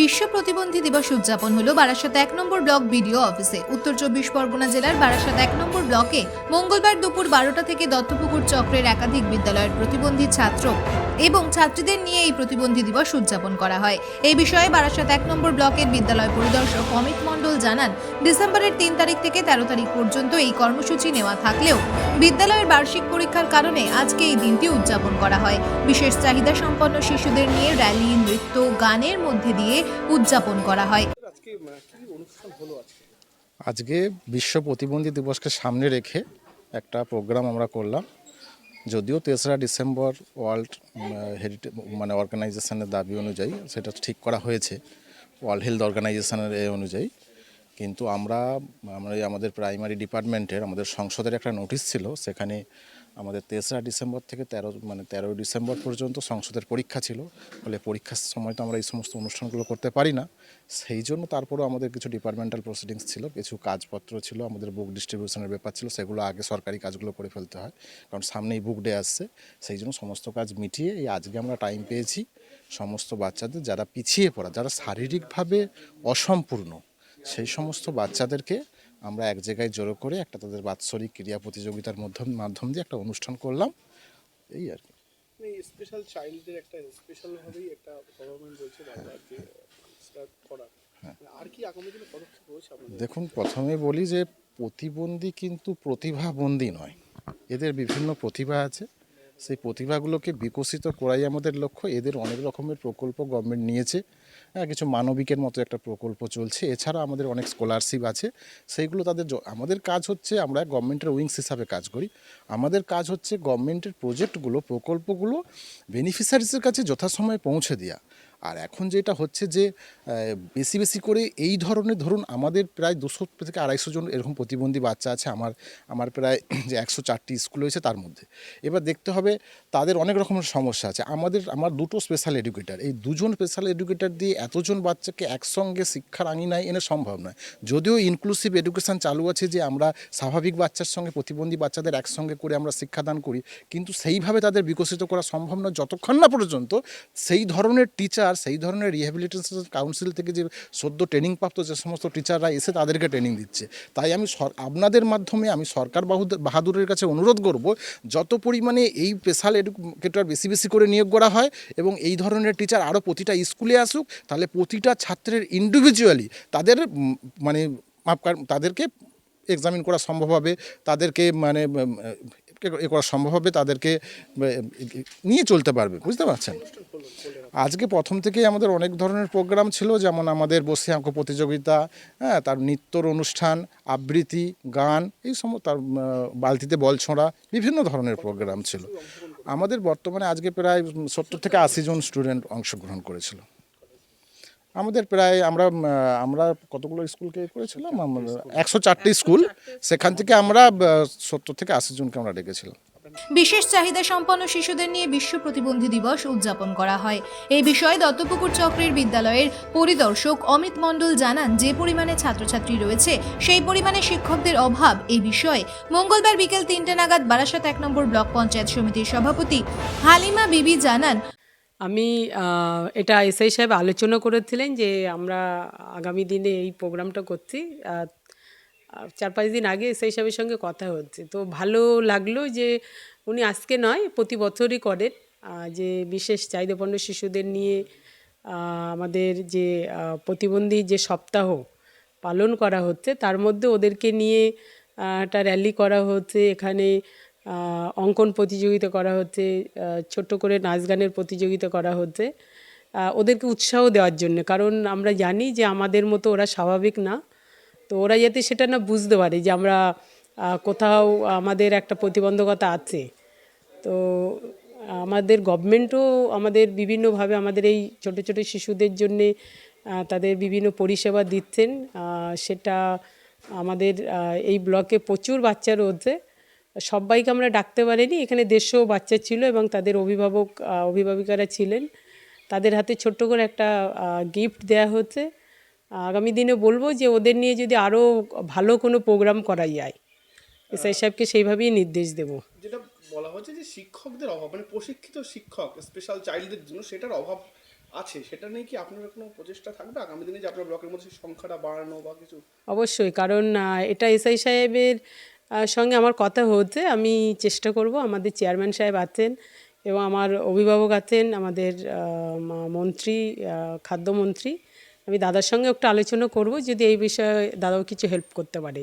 বিশ্ব প্রতিবন্ধী দিবস উদযাপন হলো বারাসাত এক নম্বর ব্লক বিডিও অফিসে। উত্তর চব্বিশ পরগনা জেলার বারাসাত এক নম্বর ব্লকে মঙ্গলবার দুপুর বারোটা থেকে দত্তপুকুর চক্রের একাধিক বিদ্যালয়ের প্রতিবন্ধী ছাত্র এবং ছাত্রীদের নিয়ে এই প্রতিবন্ধী দিবস উদযাপন করা হয়। এই বিষয়ে বারাসাত এক নম্বর ব্লকের বিদ্যালয় পরিদর্শক অমিত মণ্ডল জানান, ডিসেম্বরের তিন তারিখ থেকে তেরো তারিখ পর্যন্ত এই কর্মসূচি নেওয়া থাকলেও বিদ্যালয়ের বার্ষিক পরীক্ষার কারণে আজকে এই দিনটি উদযাপন করা হয়। বিশেষ চাহিদা সম্পন্ন শিশুদের নিয়ে র্যালি, নৃত্য, গানের মধ্যে দিয়ে উদযাপন করা হয়। আজকে আহ, কি অনুষ্ঠান হলো আজকে? আজকে বিশ্ব প্রতিবন্ধী দিবসকে সামনে রেখে একটা প্রোগ্রাম আমরা করলাম। যদিও তেসরা ডিসেম্বর ওয়ার্ল্ড হেরিটেজ মানে অর্গানাইজেশনের দাবি অনুযায়ী সেটা ঠিক করা হয়েছে ওয়ার্ল্ড হেলথ অর্গানাইজেশনের এ অনুযায়ী। কিন্তু আমরা আমরা আমাদের প্রাইমারি ডিপার্টমেন্টের আমাদের সংসদের একটা নোটিশ ছিল সেখানে আমাদের তেসরা ডিসেম্বর থেকে তেরো মানে তেরোই ডিসেম্বর পর্যন্ত সংসদের পরীক্ষা ছিল। ফলে পরীক্ষার সময় তো আমরা এই সমস্ত অনুষ্ঠানগুলো করতে পারি না। সেই জন্য তারপরেও আমাদের কিছু ডিপার্টমেন্টাল প্রসিডিংস ছিল, কিছু কাজপত্র ছিল, আমাদের বুক ডিস্ট্রিবিউশনের ব্যাপার ছিল, সেগুলো আগে সরকারি কাজগুলো করে ফেলতে হয়। কারণ সামনেই বুক ডে আসছে, সেই জন্য সমস্ত কাজ মিটিয়ে এই আজকে আমরা টাইম পেয়েছি সমস্ত বাচ্চাদের, যারা পিছিয়ে পড়া, যারা শারীরিকভাবে অসম্পূর্ণ, সেই সমস্ত বাচ্চাদেরকে আমরা এক জায়গায় জড়ো করে একটা তাদের বাৎসরিক ক্রীড়া প্রতিযোগিতার মাধ্যম মাধ্যম দিয়ে একটা অনুষ্ঠান করলাম। এই আর কি। স্পেশাল চাইল্ডদের একটা স্পেশাল ভাবেই একটা গভর্নমেন্ট বলছে বারবার যে সেটা করা। মানে আর কি আগামী দিনে পদক্ষেপ রয়েছে দেখুন প্রথমে বলি যে প্রতিবন্ধী কিন্তু প্রতিভাবন্দী নয়। এদের বিভিন্ন প্রতিভা আছে। সেই প্রতিভাগুলোকে বিকশিত করাই আমাদের লক্ষ্য। এদের অনেক রকমের প্রকল্প গভর্নমেন্ট নিয়েছে। হ্যাঁ কিছু মানবিকের মতো একটা প্রকল্প চলছে। এছাড়া আমাদের অনেক স্কলারশিপ আছে। সেইগুলো তাদের আমাদের কাজ হচ্ছে আমরা গভর্নমেন্টের উইংস হিসাবে কাজ করি। আমাদের কাজ হচ্ছে গভর্নমেন্টের প্রজেক্টগুলো প্রকল্পগুলো বেনিফিশিয়ারিসের কাছে যথাসময়ে পৌঁছে দেওয়া আর এখন যেটা হচ্ছে যে বেশি বেশি করে এই ধরনের, ধরুন আমাদের প্রায় দুশো থেকে আড়াইশো জন এরকম প্রতিবন্ধী বাচ্চা আছে আমার আমার প্রায় যে একশো চারটি স্কুল হয়েছে তার মধ্যে। এবার দেখতে হবে তাদের অনেক রকমের সমস্যা আছে। আমাদের, আমার দুটো স্পেশাল এডুকেটার এই দুজন স্পেশাল এডুকেটার দিয়ে এতজন বাচ্চাকে একসঙ্গে শিক্ষার আঙিনায় এনে সম্ভব নয়। যদিও ইনক্লুসিভ এডুকেশন চালু আছে যে, আমরা স্বাভাবিক বাচ্চার সঙ্গে, প্রতিবন্ধী বাচ্চাদের একসঙ্গে করে আমরা শিক্ষাদান করি, কিন্তু সেইভাবে তাদের বিকশিত করা সম্ভব নয়। যতক্ষণ না পর্যন্ত সেই ধরনের টিচার সেই ধরনের রিহ্যাবিলিটেশন কাউন্সিল থেকে যে সদ্য ট্রেনিং প্রাপ্ত যে সমস্ত টিচাররা এসে তাদেরকে ট্রেনিং দিচ্ছে। তাই আমি আপনাদের মাধ্যমে আমি সরকার বাহুদ- বাহাদুরের কাছে অনুরোধ করব, যত পরিমাণে এই স্পেশাল এডুকেটর বেশি বেশি করে নিয়োগ করা হয় এবং এই ধরনের টিচার আরও প্রতিটা স্কুলে আসুক, তাহলে প্রতিটা ছাত্রের ইন্ডিভিজুয়ালি তাদের মানে তাদেরকে এক্সামিন করা সম্ভব হবে। তাদেরকে মানে এ করা সম্ভব হবে তাদেরকে নিয়ে চলতে পারবে, বুঝতে পারছেন? আজকে প্রথম থেকেই আমাদের অনেক ধরনের প্রোগ্রাম ছিল, যেমন আমাদের বসে আঁকো প্রতিযোগিতা হ্যাঁ তার নৃত্যর অনুষ্ঠান, আবৃত্তি, গান, এই সম, তার বালতিতে বল ছোঁড়া, বিভিন্ন ধরনের প্রোগ্রাম ছিল। আমাদের বর্তমানে আজকে প্রায় সত্তর থেকে আশি জন স্টুডেন্ট অংশগ্রহণ করেছিল। আমাদের প্রায় আমরা আমরা কতগুলো স্কুলকে করেছিলাম? একশো চারটি স্কুল। সেখান থেকে আমরা সত্তর থেকে আশি জনকে আমরা ডেকেছিলাম। বিশেষ চাহিদা সম্পন্ন শিশুদের নিয়ে বিশ্ব প্রতিবন্ধী দিবস উদযাপন করা হয়। এই বিষয়ে দত্তপুকুর চক্রের বিদ্যালয়ের পরিদর্শক অমিত মণ্ডল জানান যে পরিমাণে ছাত্রছাত্রী রয়েছে সেই পরিমাণে শিক্ষকদের অভাব। এই বিষয়ে মঙ্গলবার বিকেল তিনটে নাগাদ বারাসাত এক নম্বর ব্লক পঞ্চায়েত সমিতির সভাপতি হালিমা বিবি জানান আমি এটা এসআই সাহেব আলোচনা করেছিলেন যে আমরা আগামী দিনে এই প্রোগ্রামটা করছি। চার পাঁচ দিন আগে এসআই সাহেবের সঙ্গে কথা হচ্ছে। তো ভালো লাগল যে উনি আজকে নয়, প্রতি বছরই করেন। যে বিশেষ চাহিদাপন্ন শিশুদের নিয়ে আমাদের যে প্রতিবন্ধী যে সপ্তাহ পালন করা হচ্ছে, তার মধ্যে ওদেরকে নিয়ে একটা র্যালি করা হচ্ছে। এখানে অঙ্কন প্রতিযোগিতা করা হচ্ছে ছোট্ট করে নাচ গানের প্রতিযোগিতা করা হচ্ছে। ওদেরকে উৎসাহ দেওয়ার জন্য, কারণ আমরা জানি যে আমাদের মতো ওরা স্বাভাবিক না। তো ওরা যাতে সেটা না বুঝতে পারে যে আমরা কোথাও আমাদের একটা প্রতিবন্ধকতা আছে। তো আমাদের গভর্নমেন্টও আমাদের বিভিন্নভাবে আমাদের এই ছোট ছোট শিশুদের জন্যে তাদের বিভিন্ন পরিষেবা দিচ্ছেন। সেটা আমাদের এই ব্লকে প্রচুর বাচ্চা রয়েছে। সবাইকে আমরা ডাকতে পারিনি। এখানে দেড়শো বাচ্চা ছিল এবং তাদের অভিভাবক অভিভাবিকারা ছিলেন। তাদের হাতে ছোট্ট করে একটা গিফট দেয়া হচ্ছে আগামী দিনে বলব যে ওদের নিয়ে যদি আরও ভালো কোনো প্রোগ্রাম করা যায় এসআই সাহেবকে সেইভাবেই নির্দেশ দেবো। যেটা বলা হচ্ছে যে শিক্ষকদের অভাব মানে প্রশিক্ষিত শিক্ষক স্পেশাল চাইল্ডদের জন্য সেটার অভাব আছে। সেটা নিয়ে কি আপনার কোনো প্রচেষ্টা থাকবে আগামী দিনে যে আপনার ব্লকের মধ্যে সংখ্যাটা বাড়ানো বা কিছু? অবশ্যই কারণ এটা এসআই সাহেবের সঙ্গে আমার কথা হতে আমি চেষ্টা করব, আমাদের চেয়ারম্যান সাহেব আছেন এবং আমার অভিভাবক আছেন, আমাদের মন্ত্রী খাদ্যমন্ত্রী। আমি দাদার সঙ্গে একটু আলোচনা করব, যদি এই বিষয়ে দাদাও কিছু হেল্প করতে পারে।